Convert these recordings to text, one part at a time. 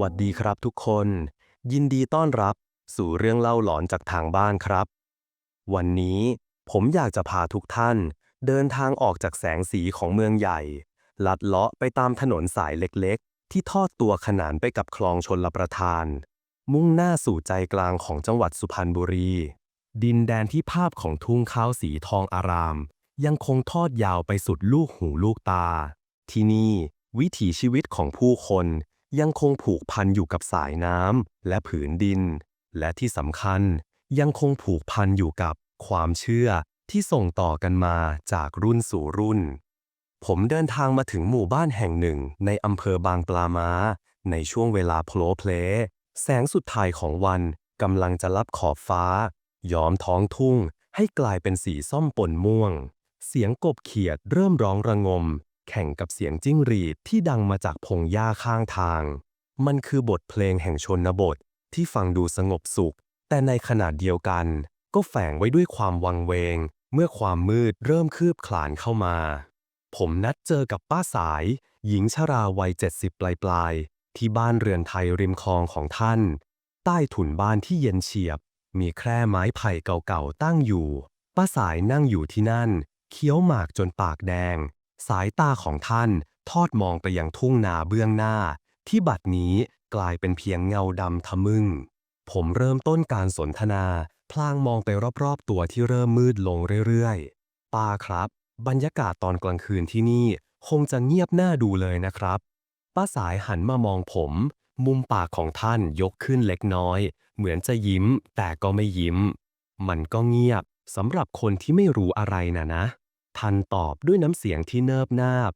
วัสดีครับทุกคน ยินดีต้อนรับสู่เรื่องเล่าหลอนจากทางบ้านครับ วันนี้ผมอยากจะพาทุกท่าน เดินทางออกจากแสงสีของเมืองใหญ่ ลัดเลาะไปตามถนนสายเล็กๆ ที่ทอดตัวขนานไปกับคลองชนลประทาน มุ่งหน้าสู่ใจกลางของจังหวัดสุพรรณบุรี ดินแดนที่ภาพของทุ่งข้าวสีทองอาราม ยังคงทอดยาวไปสุดลูกหูลูกตา ที่นี่วิถีชีวิตของผู้คน ยังคงผูกพันอยู่กับสายน้ำและผืนดิน และที่สำคัญยังคงผูกพันอยู่กับความเชื่อที่ส่งต่อกันมาจากรุ่นสู่รุ่น ผมเดินทางมาถึงหมู่บ้านแห่งหนึ่งในอำเภอบางปลามาในช่วงเวลาโผล่เพลแสงสุดท้ายของวันกำลังจะลับขอบฟ้า ย้อมท้องทุ่งให้กลายเป็นสีส้มปนม่วง เสียงกบเขียดเริ่มร้องระงม แข่งกับเสียงจิ้งหรีดที่ดังมาจากพงหญ้าข้างทาง มันคือบทเพลงแห่งชนบทที่ฟังดูสงบสุข แต่ในขณะเดียวกัน ก็แฝงไว้ด้วยความวังเวง เมื่อความมืดเริ่มคืบคลานเข้ามา ผมนัดเจอกับป้าสาย หญิงชราวัยเจ็ดสิบปลายๆที่บ้านเรือนไทยริมคลองของท่าน ใต้ถุนบ้านที่เย็นเฉียบ มีแคร่ไม้ไผ่เก่าๆตั้งอยู่ ป้าสายนั่งอยู่ที่นั่น เคี้ยวหมากจนปากแดง สายตาของท่านทอดมองไปยังทุ่งนาเบื้องหน้า ที่บัดนี้กลายเป็นเพียงเงาดำทะมึง ผมเริ่มต้นการสนทนา พลางมองไปรอบๆตัวที่เริ่มมืดลงเรื่อยๆป้าครับ บรรยากาศตอนกลางคืนที่นี่ คงจะเงียบน่าดูเลยนะครับ ป้าสายหันมามองผม มุมปากของท่านยกขึ้นเล็กน้อย เหมือนจะยิ้ม แต่ก็ไม่ยิ้ม มันก็เงียบสำหรับคนที่ไม่รู้อะไรนะนะ ท่านตอบด้วยน้ำเสียงที่เนิบนาบ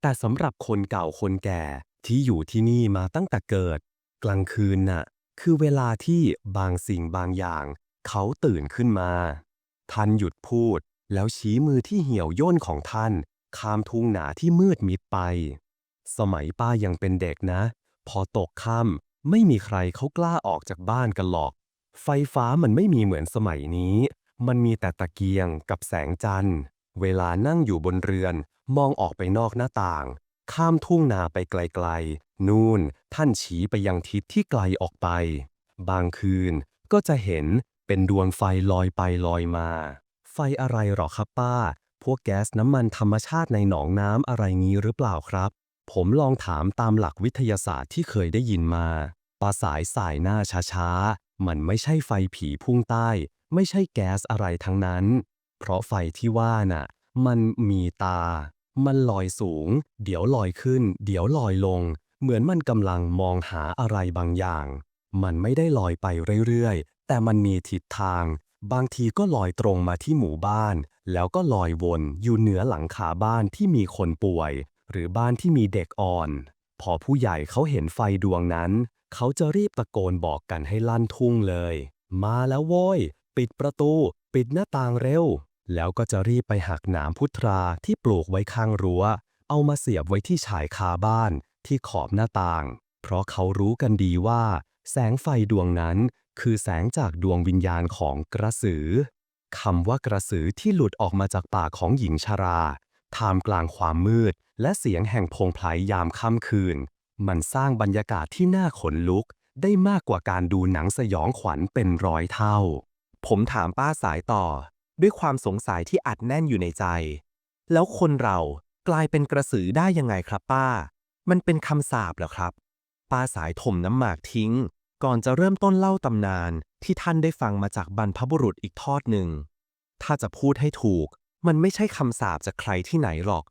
แต่สำหรับคนเก่าคนแก่ที่อยู่ที่นี่มาตั้งแต่เกิด กลางคืนน่ะ คือเวลาที่บางสิ่งบางอย่าง เขาตื่นขึ้นมาท่านหยุดพูดแล้วชี้มือที่เหี่ยวย่นของท่าน ข้ามทุ่งหนาที่มืดมิดไป สมัยป้ายังเป็นเด็กนะ พอตกค่ำไม่มีใครเขากล้าออกจากบ้านกันหรอก ไฟฟ้ามันไม่มีเหมือนสมัยนี้ มันมีแต่ตะเกียงกับแสงจันทร์ เวลานั่งอยู่บนเรือน มองออกไปนอกหน้าต่าง ข้ามทุ่งนาไปไกลๆ นู่น ท่านชี้ไปยังทิศที่ไกลออกไป บางคืนก็จะเห็นเป็นดวงไฟลอยไปลอยมา ไฟอะไรหรอครับป้า พวกแก๊สน้ำมันธรรมชาติในหนองน้ำอะไรงี้หรือเปล่าครับ ผมลองถามตามหลักวิทยาศาสตร์ที่เคยได้ยินมาปาสายสายหน้าช้าๆ มันไม่ใช่ไฟผีพุ่งใต้ ไม่ใช่แก๊สอะไรทั้งนั้น เพราะไฟที่ว่าน่ะ มันมีตา มันลอยสูง เดี๋ยวลอยขึ้น เดี๋ยวลอยลง เหมือนมันกำลังมองหาอะไรบางอย่าง มันไม่ได้ลอยไปเรื่อยๆ แต่มันมีทิศทาง บางทีก็ลอยตรงมาที่หมู่บ้าน แล้วก็ลอยวนอยู่เหนือหลังคาบ้านที่มีคนป่วย หรือบ้านที่มีเด็กอ่อน พอผู้ใหญ่เขาเห็นไฟดวงนั้น เขาจะรีบตะโกนบอกกันให้ลั่นทุ่งเลย มาแล้วโว้ย ปิดประตู ปิดหน้าต่างเร็ว แล้วก็จะรีบไปหักหนามพุทราที่ปลูกไว้ข้างรัว้ว เอามาเสียบไว้ที่ฉายคาบ้านที่ขอบหน้าต่าง เพราะเขารู้กันดีว่า แสงไฟดวงนั้นคือแสงจากดวงวิญญาณของกระสือคำว่ากระสือที่หลุดออกมาจากปากของหญิงชราท่ามกลางความมืด และเสียงแห่งพงไพรยามค่ำคืน มันสร้างบรรยากาศที่น่าขนลุก ได้มากกว่าการดูหนังสยองขวัญเป็นร้อยเท่า ผมถามป้าสายต่อ ด้วยความสงสัยที่อัดแน่นอยู่ในใจ แล้วคนเรากลายเป็นกระสือได้ยังไงครับป้า มันเป็นคำสาปเหรอครับ ป้าสายถมน้ำหมากทิ้ง ก่อนจะเริ่มต้นเล่าตำนานที่ท่านได้ฟังมาจากบรรพบุรุษอีกทอดหนึ่ง ถ้าจะพูดให้ถูก มันไม่ใช่คำสาปจากใครที่ไหนหรอก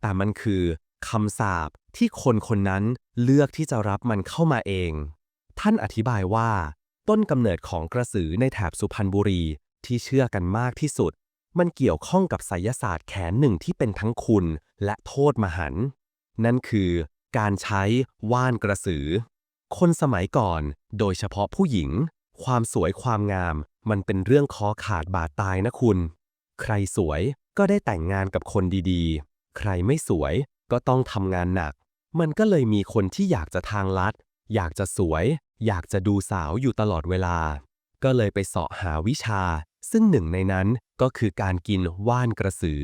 แต่มันคือคำสาปที่คนคนนั้นเลือกที่จะรับมันเข้ามาเอง ท่านอธิบายว่า ต้นกำเนิดของกระสือในแถบสุพรรณบุรี ที่เชื่อกันมากที่สุด มันเกี่ยวข้องกับไสยศาสตร์แขนหนึ่งที่เป็นทั้งคุณและโทษมหันต์นั่นคือการใช้ว่านกระสือ คนสมัยก่อน โดยเฉพาะผู้หญิง ความสวยความงาม มันเป็นเรื่องคอขาดบาดตายนะคุณ ใครสวยก็ได้แต่งงานกับคนดีๆ ใครไม่สวยก็ต้องทำงานหนัก มันก็เลยมีคนที่อยากจะทางลัด อยากจะสวย อยากจะดูสาวอยู่ตลอดเวลา ก็เลยไปเสาะหาวิชา ซึ่งหนึ่งในนั้นก็คือการกินว่านกระสือ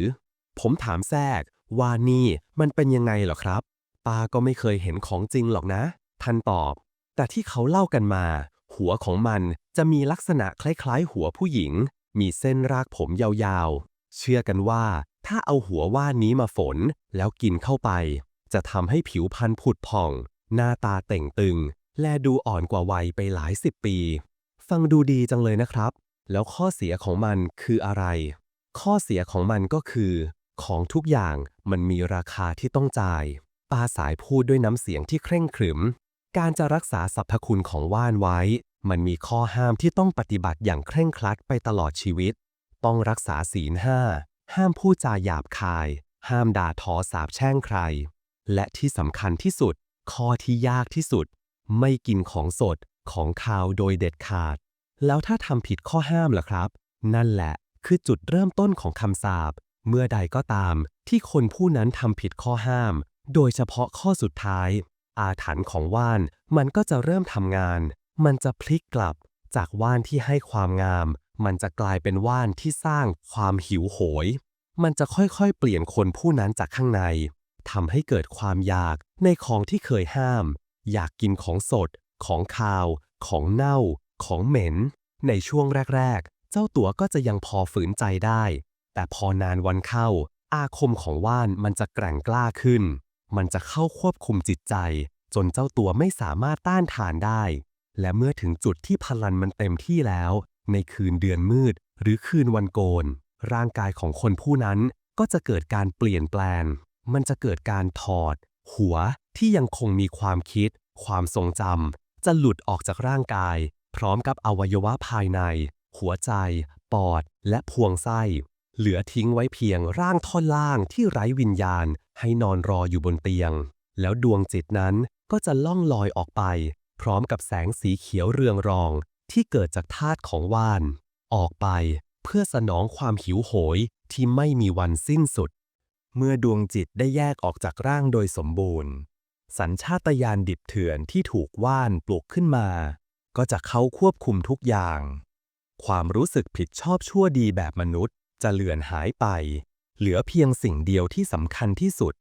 ผมถามแทรกว่านี่มันเป็นยังไงเหรอครับ ป้าก็ไม่เคยเห็นของจริงหรอกนะ ท่านตอบ แต่ที่เขาเล่ากันมา หัวของมันจะมีลักษณะคล้ายๆ หัวผู้หญิง มีเส้นรากผมยาวๆ เชื่อกันว่าถ้าเอาหัวว่านนี้มาฝนแล้วกินเข้าไป จะทำให้ผิวพรรณผุดผ่อง หน้าตาเต่งตึง และดูอ่อนกว่าวัยไปหลายสิบปี ฟังดูดีจังเลยนะครับ แล้วข้อเสียของมันคืออะไร ข้อเสียของมันก็คือ ของทุกอย่างมันมีราคาที่ต้องจ่าย ปาสายพูดด้วยน้ำเสียงที่เคร่งขรึม การจะรักษาสรรพคุณของว่านไว้ มันมีข้อห้ามที่ต้องปฏิบัติอย่างเคร่งครัดไปตลอดชีวิต ต้องรักษาศีลห้า ห้ามพูดจาหยาบคาย ห้ามด่าทอสาบแช่งใคร และที่สำคัญที่สุด ข้อที่ยากที่สุด ไม่กินของสดของคาวโดยเด็ดขาด แล้วถ้าทำผิดข้อห้ามล่ะครับ นั่นแหละ คือจุดเริ่มต้นของคำสาปเมื่อใดก็ตามที่คนผู้นั้นทำผิดข้อห้าม โดยเฉพาะข้อสุดท้าย อาถรรพ์ของว่าน มันก็จะเริ่มทำงาน มันจะพลิกกลับ จากว่านที่ให้ความงาม มันจะกลายเป็นว่านที่สร้างความหิวโหย มันจะค่อยๆ เปลี่ยนคนผู้นั้นจากข้างในทำให้เกิดความอยากในของที่เคยห้าม อยากกินของสด ของคาว ของเน่า ของเหม็น ในช่วงแรก ๆ เจ้าตัวก็จะยังพอฝืนใจได้ แต่พอนานวันเข้า อาคมของว่านมันจะแกร่งกล้าขึ้น มันจะเข้าควบคุมจิตใจ จนเจ้าตัวไม่สามารถต้านทานได้ และเมื่อถึงจุดที่พลังมันเต็มที่แล้ว ในคืนเดือนมืด หรือคืนวันโกน ร่างกายของคนผู้นั้นก็จะเกิดการเปลี่ยนแปลง มันจะเกิดการถอด หัวที่ยังคงมีความคิด ความทรงจำจะหลุดออกจากร่างกาย พร้อมกับอวัยวะภายใน หัวใจ ปอด และพวงไส้ เหลือทิ้งไว้เพียงร่างท่อนล่างที่ไร้วิญญาณ ให้นอนรออยู่บนเตียง แล้วดวงจิตนั้นก็จะล่องลอยออกไป พร้อมกับแสงสีเขียวเรืองรอง ที่เกิดจากธาตุของว่าน ออกไปเพื่อสนองความหิวโหยที่ไม่มีวันสิ้นสุด เมื่อดวงจิตได้แยกออกจากร่างโดยสมบูรณ์ สัญชาตญาณดิบเถื่อนที่ถูกว่านปลุกขึ้นมา ก็จะเข้าควบคุมทุกอย่าง ความรู้สึกผิดชอบชั่วดีแบบมนุษย์ จะเลือนหายไป เหลือเพียงสิ่งเดียวที่สำคัญที่สุด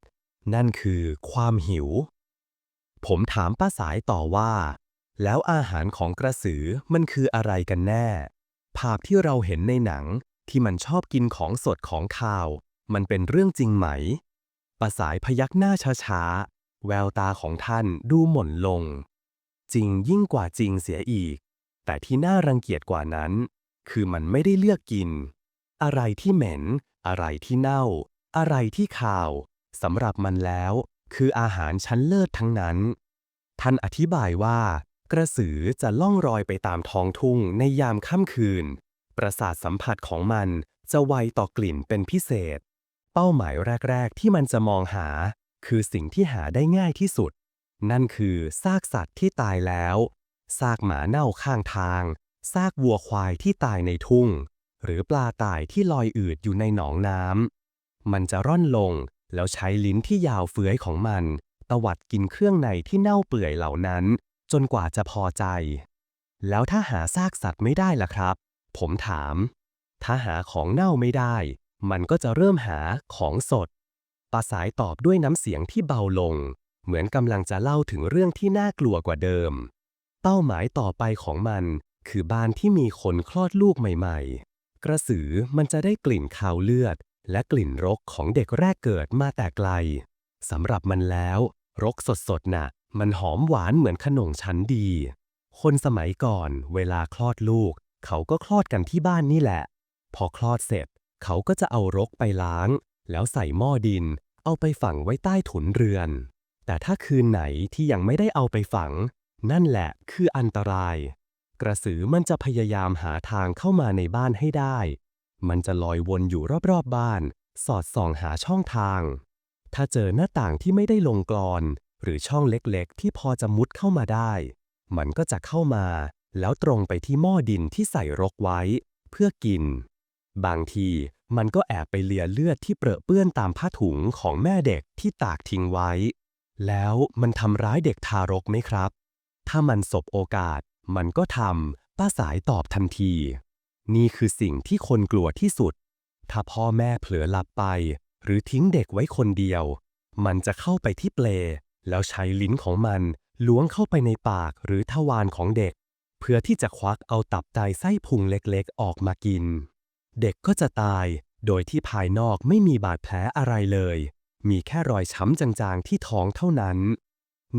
นั่นคือความหิว ผมถามป้าสายต่อว่า แล้วอาหารของกระสือมันคืออะไรกันแน่ ภาพที่เราเห็นในหนังที่มันชอบกินของสดของคาว มันเป็นเรื่องจริงไหมป้าสายพยักหน้าช้าๆ แววตาของท่านดูหม่นลง จริงยิ่งกว่าจริงเสียอีก แต่ที่น่ารังเกียจกว่านั้น คือมันไม่ได้เลือกกิน อะไรที่เหม็น อะไรที่เน่า อะไรที่คาวสำหรับมันแล้ว คืออาหารชั้นเลิศทั้งนั้น ท่านอธิบายว่า กระสือจะล่องรอยไปตามท้องทุ่งในยามค่ำคืน ประสาทสัมผัสของมันจะไวต่อกลิ่นเป็นพิเศษ เป้าหมายแรก ๆ ที่มันจะมองหา คือสิ่งที่หาได้ง่ายที่สุด นั่นคือซากสัตว์ที่ตายแล้ว ซากหมาเน่าข้างทาง ซากวัวควายที่ตายในทุ่ง หรือปลาตายที่ลอยอืดอยู่ในหนองน้ำ มันจะร่อนลงแล้วใช้ลิ้นที่ยาวเฟื้อยของมัน ตวัดกินเครื่องในที่เน่าเปื่อยเหล่านั้น จนกว่าจะพอใจ แล้วถ้าหาซากสัตว์ไม่ได้ล่ะครับ ผมถาม ถ้าหาของเน่าไม่ได้ มันก็จะเริ่มหาของสดปาสายตอบด้วยน้ำเสียงที่เบาลง เหมือนกำลังจะเล่าถึงเรื่องที่น่ากลัวกว่าเดิม เป้าหมายต่อไปของมันคือบ้านที่มีคนคลอดลูกใหม่ๆ กระสือมันจะได้กลิ่นคาวเลือด และกลิ่นรกของเด็กแรกเกิดมาแต่ไกลสำหรับมันแล้ว รกสดๆน่ะ มันหอมหวานเหมือนขนมชั้นดี คนสมัยก่อน เวลาคลอดลูก เขาก็คลอดกันที่บ้านนี่แหละ พอคลอดเสร็จ เขาก็จะเอารกไปล้าง แล้วใส่หม้อดิน เอาไปฝังไว้ใต้ถุนเรือน แต่ถ้าคืนไหนที่ยังไม่ได้เอาไปฝัง นั่นแหละคืออันตราย กระสือมันจะพยายามหาทางเข้ามาในบ้านให้ได้ มันจะลอยวนอยู่รอบๆบบ้าน สอดส่องหาช่องทาง ถ้าเจอหน้าต่างที่ไม่ได้ลงกรอน หรือช่องเล็กๆ ที่พอจะมุดเข้ามาได้ มันก็จะเข้ามา แล้วตรงไปที่หม้อดินที่ใส่รกไว้ เพื่อกิน บางทีมันก็แอบไปเลียเลือดที่เปรอะเปื้อนตามผ้าถุงของแม่เด็กที่ตากทิ้งไว้ แล้วมันทำร้ายเด็กทารกไหมครับ ถ้ามันสบโอกาส มันก็ทำ ป้าสายตอบทันที นี่คือสิ่งที่คนกลัวที่สุด ถ้าพ่อแม่เผลอหลับไป หรือทิ้งเด็กไว้คนเดียว มันจะเข้าไปที่เปล แล้วใช้ลิ้นของมันล้วงเข้าไปในปากหรือทวารของเด็ก เพื่อที่จะควักเอาตับไตไส้พุงเล็กๆ ออกมากิน เด็กก็จะตาย โดยที่ภายนอกไม่มีบาดแผลอะไรเลย มีแค่รอยช้ำจางๆที่ท้องเท่านั้น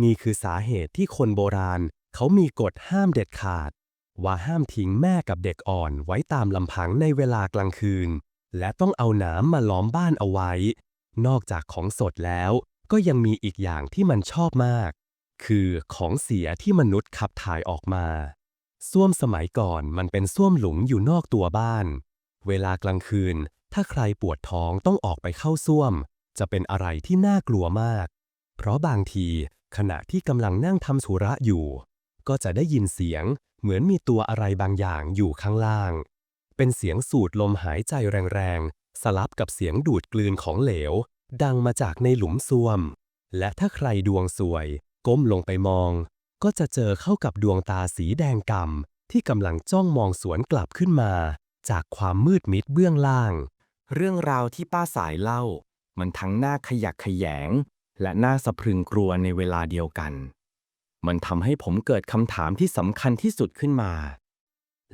นี่คือสาเหตุที่คนโบราณ เขามีกฎห้ามเด็ดขาด ว่าห้ามทิ้งแม่กับเด็กอ่อนไว้ตามลำพังในเวลากลางคืน และต้องเอาน้ำมาล้อมบ้านเอาไว้ นอกจากของสดแล้วก็ยังมีอีกอย่างที่มันชอบมาก คือของเสียที่มนุษย์ขับถ่ายออกมาส้วมสมัยก่อนมันเป็นส้วมหลุมอยู่นอกตัวบ้าน เวลากลางคืน ถ้าใครปวดท้องต้องออกไปเข้าส้วม จะเป็นอะไรที่น่ากลัวมาก เพราะบางทีขณะที่กำลังนั่งทำธุระอยู่ ก็จะได้ยินเสียงเหมือนมีตัวอะไรบางอย่างอยู่ข้างล่าง เป็นเสียงสูดลมหายใจแรงๆ สลับกับเสียงดูดกลืนของเหลว ดังมาจากในหลุมซ่วม และถ้าใครดวงสวย ก้มลงไปมอง ก็จะเจอเข้ากับดวงตาสีแดงก่ำที่กำลังจ้องมองสวนกลับขึ้นมา จากความมืดมิดเบื้องล่าง เรื่องราวที่ป้าสายเล่า มันทั้งน่าขยักขยง และน่าสะพรึงกลัวในเวลาเดียวกัน มันทำให้ผมเกิดคำถามที่สำคัญที่สุดขึ้นมา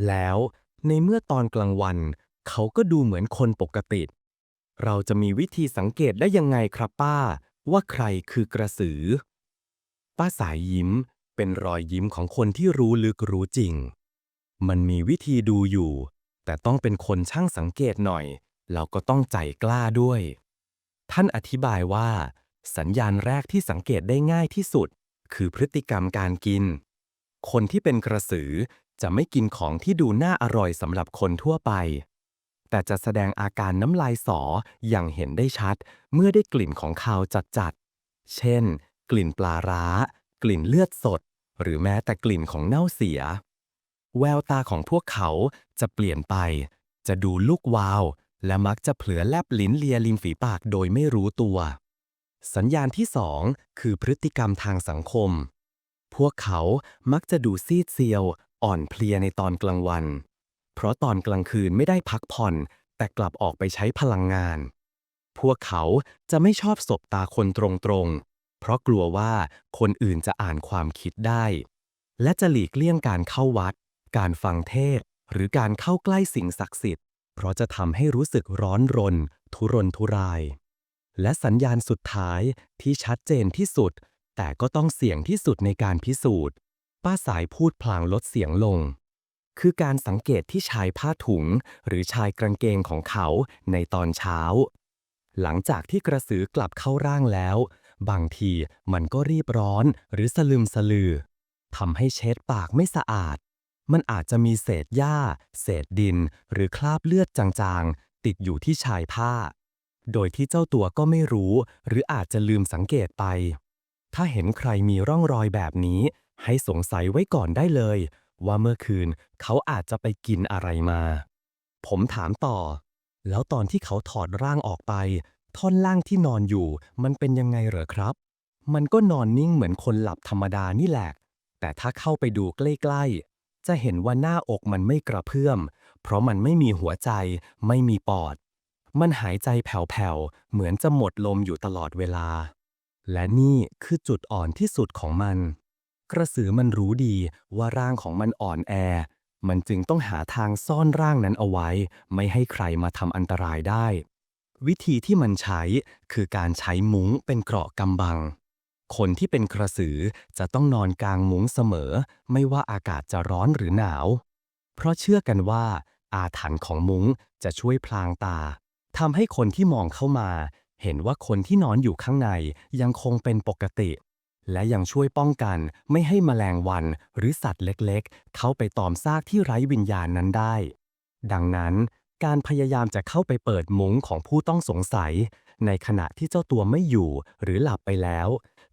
แล้วในเมื่อตอนกลางวัน เขาก็ดูเหมือนคนปกติ เราจะมีวิธีสังเกตได้ยังไงครับป้า ว่าใครคือกระสือ ป้าสายยิ้มเป็นรอยยิ้มของคนที่รู้ลึกรู้จริง มันมีวิธีดูอยู่ แต่ต้องเป็นคนช่างสังเกตหน่อยแล้วก็ต้องใจกล้าด้วย ท่านอธิบายว่า สัญญาณแรกที่สังเกตได้ง่ายที่สุด คือพฤติกรรมการกิน คนที่เป็นกระสือจะไม่กินของที่ดูน่าอร่อยสำหรับคนทั่วไป แต่จะแสดงอาการน้ำลายสออย่างเห็นได้ชัด เมื่อได้กลิ่นของคาวจัดๆ เช่น กลิ่นปลาร้า กลิ่นเลือดสด หรือแม้แต่กลิ่นของเน่าเสีย แววตาของพวกเขาจะเปลี่ยนไป จะดูลุกวาว และมักจะเผลอแลบลิ้นเลียริมฝีปากโดยไม่รู้ตัว สัญญาณที่สองคือพฤติกรรมทางสังคม พวกเขามักจะดูซีดเซียว อ่อนเพลียในตอนกลางวัน เพราะตอนกลางคืนไม่ได้พักผ่อน แต่กลับออกไปใช้พลังงาน พวกเขาจะไม่ชอบสบตาคนตรงๆ เพราะกลัวว่าคนอื่นจะอ่านความคิดได้ และจะหลีกเลี่ยงการเข้าวัด การฟังเทศ หรือการเข้าใกล้สิ่งศักดิ์สิทธิ์ เพราะจะทำให้รู้สึกร้อนรน ทุรนทุราย และสัญญาณสุดท้ายที่ชัดเจนที่สุด แต่ก็ต้องเสี่ยงที่สุดในการพิสูจน์ ป้าสายพูดพลางลดเสียงลง คือการสังเกตที่ชายผ้าถุง หรือชายกางเกงของเขาในตอนเช้า หลังจากที่กระสือกลับเข้าร่างแล้ว บางทีมันก็รีบร้อนหรือสลึมสลือทำให้เช็ดปากไม่สะอาด มันอาจจะมีเศษหญ้า เศษดิน หรือคราบเลือดจางๆ ติดอยู่ที่ชายผ้า โดยที่เจ้าตัวก็ไม่รู้ หรืออาจจะลืมสังเกตไป ถ้าเห็นใครมีร่องรอยแบบนี้ ให้สงสัยไว้ก่อนได้เลย ว่าเมื่อคืนเขาอาจจะไปกินอะไรมา ผมถามต่อ แล้วตอนที่เขาถอดร่างออกไป ท่อนล่างที่นอนอยู่ มันเป็นยังไงเหรอครับ มันก็นอนนิ่งเหมือนคนหลับธรรมดานี่แหละ แต่ถ้าเข้าไปดูใกล้ๆ จะเห็นว่าหน้าอกมันไม่กระเพื่อม เพราะมันไม่มีหัวใจ ไม่มีปอด มันหายใจแผ่วๆ เหมือนจะหมดลมอยู่ตลอดเวลา และนี่คือจุดอ่อนที่สุดของมัน กระสือมันรู้ดีว่าร่างของมันอ่อนแอ มันจึงต้องหาทางซ่อนร่างนั้นเอาไว้ ไม่ให้ใครมาทำอันตรายได้ วิธีที่มันใช้คือการใช้มุ้งเป็นเกราะกำบัง คนที่เป็นกระสือจะต้องนอนกลางมุ้งเสมอ ไม่ว่าอากาศจะร้อนหรือหนาว เพราะเชื่อกันว่า อาถรรพ์ของมุ้งจะช่วยพลางตาทำให้คนที่มองเข้ามา เห็นว่าคนที่นอนอยู่ข้างในยังคงเป็นปกติ และยังช่วยป้องกันไม่ให้แมลงวันหรือสัตว์เล็กๆ เข้าไปตอมซากที่ไร้วิญญาณนั้นได้ ดังนั้นการพยายามจะเข้าไปเปิดมุ้งของผู้ต้องสงสัย ในขณะที่เจ้าตัวไม่อยู่หรือหลับไปแล้ว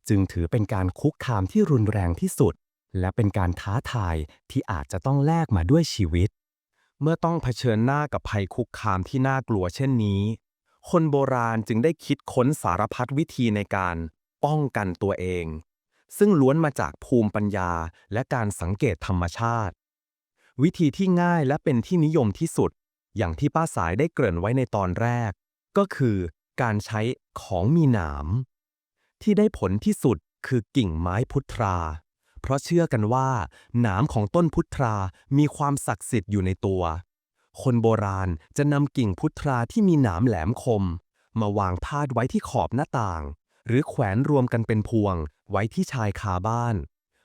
จึงถือเป็นการคุกคามที่รุนแรงที่สุด และเป็นการท้าทายที่อาจจะต้องแลกมาด้วยชีวิต เมื่อต้องเผชิญหน้ากับภัยคุกคามที่น่ากลัวเช่นนี้ คนโบราณจึงได้คิดค้นสารพัดวิธีในการป้องกันตัวเอง ซึ่งล้วนมาจากภูมิปัญญาและการสังเกตธรรมชาติ วิธีที่ง่ายและเป็นที่นิยมที่สุด อย่างที่ป้าสายได้เกริ่นไว้ในตอนแรก ก็คือการใช้ของมีหนาม ที่ได้ผลที่สุดคือกิ่งไม้พุทรา เพราะเชื่อกันว่า หนามของต้นพุทรา มีความศักดิ์สิทธิ์อยู่ในตัว คนโบราณจะนำกิ่งพุทราที่มีหนามแหลมคม มาวางพาดไว้ที่ขอบหน้าต่าง หรือแขวนรวมกันเป็นพวง ไว้ที่ชายคาบ้าน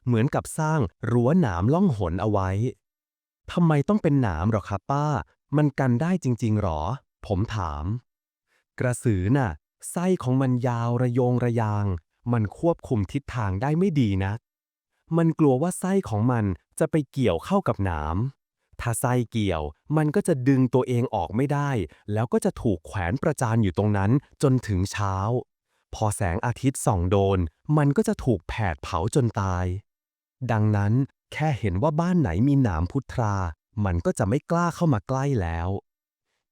เหมือนกับสร้างรั้วหนามล่องหนเอาไว้ทำไมต้องเป็นหนามหรอครับป้า มันกันได้จริงๆหรอ ผมถาม กระสือน่ะ ไส้ของมันยาวระโยงระยาง มันควบคุมทิศทางได้ไม่ดีนะมันกลัวว่าไส้ของมันจะไปเกี่ยวเข้ากับหนามถ้าไส้เกี่ยวมันก็จะดึงตัวเองออกไม่ได้ แล้วก็จะถูกแขวนประจานอยู่ตรงนั้นจนถึงเช้า พอแสงอาทิตย์ส่องโดน มันก็จะถูกแผดเผาจนตาย ดังนั้นแค่เห็นว่าบ้านไหนมีหนามพุทรา มันก็จะไม่กล้าเข้ามาใกล้แล้ว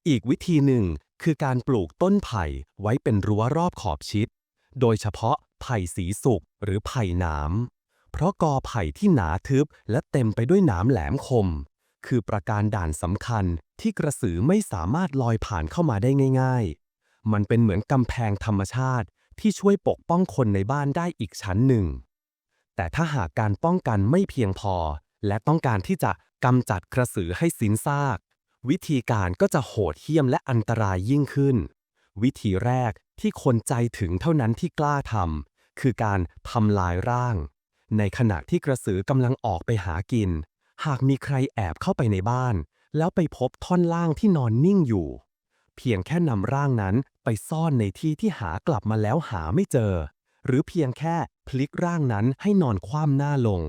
อีกวิธีหนึ่ง คือการปลูกต้นไผ่ไว้เป็นรั้วรอบขอบชิด โดยเฉพาะไผ่สีสุกหรือไผ่หนามเพราะกอไผ่ที่หนาทึบและเต็มไปด้วยหนามแหลมคม คือประการด่านสำคัญที่กระสือไม่สามารถลอยผ่านเข้ามาได้ง่าย ๆ มันเป็นเหมือนกำแพงธรรมชาติที่ช่วยปกป้องคนในบ้านได้อีกชั้นหนึ่ง แต่ถ้าหากการป้องกันไม่เพียงพอ และต้องการที่จะกำจัดกระสือให้สิ้นซาก วิธีการก็จะโหดเหี้ยมและอันตรายยิ่งขึ้น วิธีแรกที่คนใจถึงเท่านั้นที่กล้าทำคือการทำลายร่าง ในขณะที่กระสือกำลังออกไปหากิน หากมีใครแอบเข้าไปในบ้าน แล้วไปพบท่อนล่างที่นอนนิ่งอยู่ เพียงแค่นำร่างนั้นไปซ่อนในที่ที่หากลับมาแล้วหาไม่เจอ หรือเพียงแค่พลิกร่างนั้นให้นอนคว่ำหน้าลง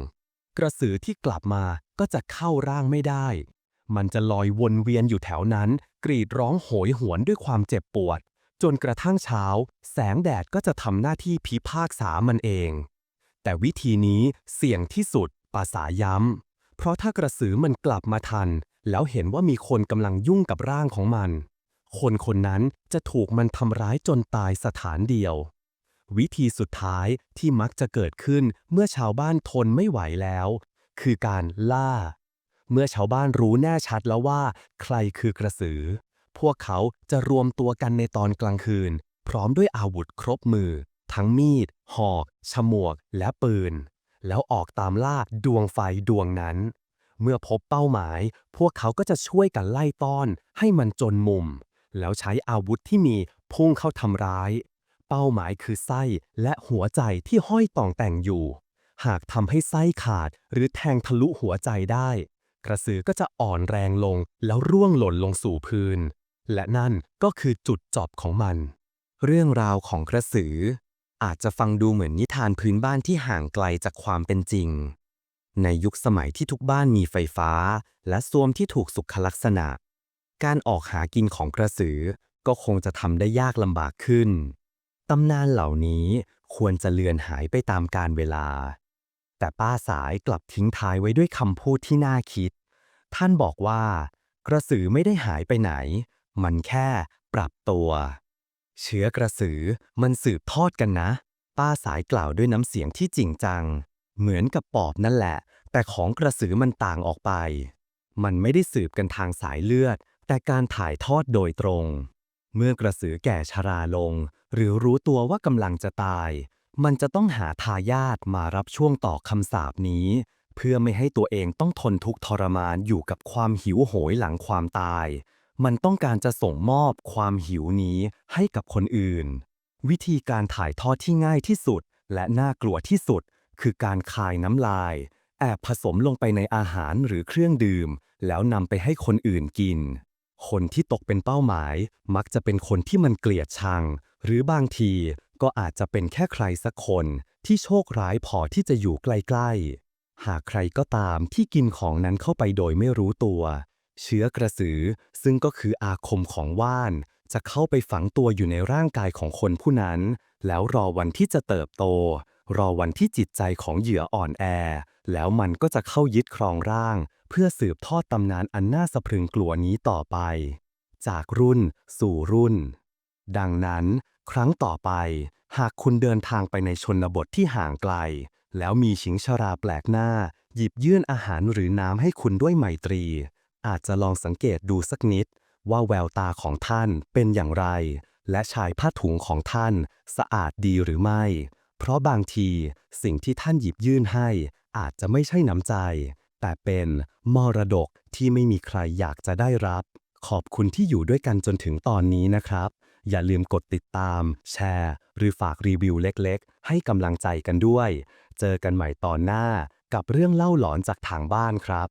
กระสือที่กลับมาก็จะเข้าร่างไม่ได้ มันจะลอยวนเวียนอยู่แถวนั้น กรีดร้องโหยหวนด้วยความเจ็บปวด จนกระทั่งเช้า แสงแดดก็จะทำหน้าที่พิพากษามันเอง แต่วิธีนี้เสี่ยงที่สุดภาษาย้ำ เพราะถ้ากระสือมันกลับมาทัน แล้วเห็นว่ามีคนกำลังยุ่งกับร่างของมัน คนคนนั้นจะถูกมันทำร้ายจนตายสถานเดียว วิธีสุดท้ายที่มักจะเกิดขึ้นเมื่อชาวบ้านทนไม่ไหวแล้ว คือการล่า เมื่อชาวบ้านรู้แน่ชัดแล้วว่า ใครคือกระสือ พวกเขาจะรวมตัวกันในตอนกลางคืน พร้อมด้วยอาวุธครบมือ ทั้งมีด หอก ฉมวก และปืน แล้วออกตามล่าดวงไฟดวงนั้น เมื่อพบเป้าหมาย พวกเขาก็จะช่วยกันไล่ต้อน ให้มันจนมุม แล้วใช้อาวุธที่มีพุ่งเข้าทำร้าย เป้าหมายคือไส้และหัวใจที่ห้อยต่องแต่งอยู่ หากทำให้ไส้ขาดหรือแทงทะลุหัวใจได้ กระสือก็จะอ่อนแรงลงแล้วร่วงหล่นลงสู่พื้น และนั่นก็คือจุดจบของมัน เรื่องราวของกระสือ อาจจะฟังดูเหมือนนิทานพื้นบ้านที่ห่างไกลจากความเป็นจริง ในยุคสมัยที่ทุกบ้านมีไฟฟ้า และส้วมที่ถูกสุขลักษณะ การออกหากินของกระสือก็คงจะทำได้ยากลำบากขึ้น ตำนานเหล่านี้ควรจะเลือนหายไปตามกาลเวลา แต่ป้าสายกลับทิ้งท้ายไว้ด้วยคำพูดที่น่าคิด ท่านบอกว่า กระสือไม่ได้หายไปไหน มันแค่ปรับตัว เชื้อกระสือมันสืบทอดกันนะ ป้าสายกล่าวด้วยน้ำเสียงที่จริงจัง เหมือนกับปอบนั่นแหละ แต่ของกระสือมันต่างออกไป มันไม่ได้สืบกันทางสายเลือด แต่การถ่ายทอดโดยตรง เมื่อกระสือแก่ชราลง หรือรู้ตัวว่ากำลังจะตาย มันจะต้องหาทายาทมารับช่วงต่อคำสาปนี้ เพื่อไม่ให้ตัวเองต้องทนทุกข์ทรมานอยู่กับความหิวโหยหลังความตาย มันต้องการจะส่งมอบความหิวนี้ให้กับคนอื่น วิธีการถ่ายทอดที่ง่ายที่สุด และน่ากลัวที่สุด คือการคายน้ำลาย แอบผสมลงไปในอาหารหรือเครื่องดื่ม แล้วนำไปให้คนอื่นกิน คนที่ตกเป็นเป้าหมาย มักจะเป็นคนที่มันเกลียดชัง หรือบางที ก็อาจจะเป็นแค่ใครสักคนที่โชคร้ายพอที่จะอยู่ใกล้ๆ หากใครก็ตามที่กินของนั้นเข้าไปโดยไม่รู้ตัว เชื้อกระสือซึ่งก็คืออาคมของว่าน จะเข้าไปฝังตัวอยู่ในร่างกายของคนผู้นั้น แล้วรอวันที่จะเติบโต รอวันที่จิตใจของเหยื่ออ่อนแอ แล้วมันก็จะเข้ายึดครองร่าง เพื่อสืบทอดตำนานอันน่าสะพรึงกลัวนี้ต่อไป จากรุ่นสู่รุ่น ดังนั้น ครั้งต่อไป หากคุณเดินทางไปในชนบทที่ห่างไกล แล้วมีชิงชราแปลกหน้า หยิบยื่นอาหารหรือน้ำให้คุณด้วยไมตรี อาจจะลองสังเกตดูสักนิด ว่าแววตาของท่านเป็นอย่างไร และชายผ้าถุงของท่าน สะอาดดีหรือไม่ เพราะบางทีสิ่งที่ท่านหยิบยื่นให้ อาจจะไม่ใช่น้ำใจ แต่เป็นมรดกที่ไม่มีใครอยากจะได้รับ ขอบคุณที่อยู่ด้วยกันจนถึงตอนนี้นะครับ อย่าลืมกดติดตาม แชร์ หรือฝากรีวิวเล็กๆ ให้กำลังใจกันด้วย เจอกันใหม่ตอนหน้ากับเรื่องเล่าหลอนจากทางบ้านครับ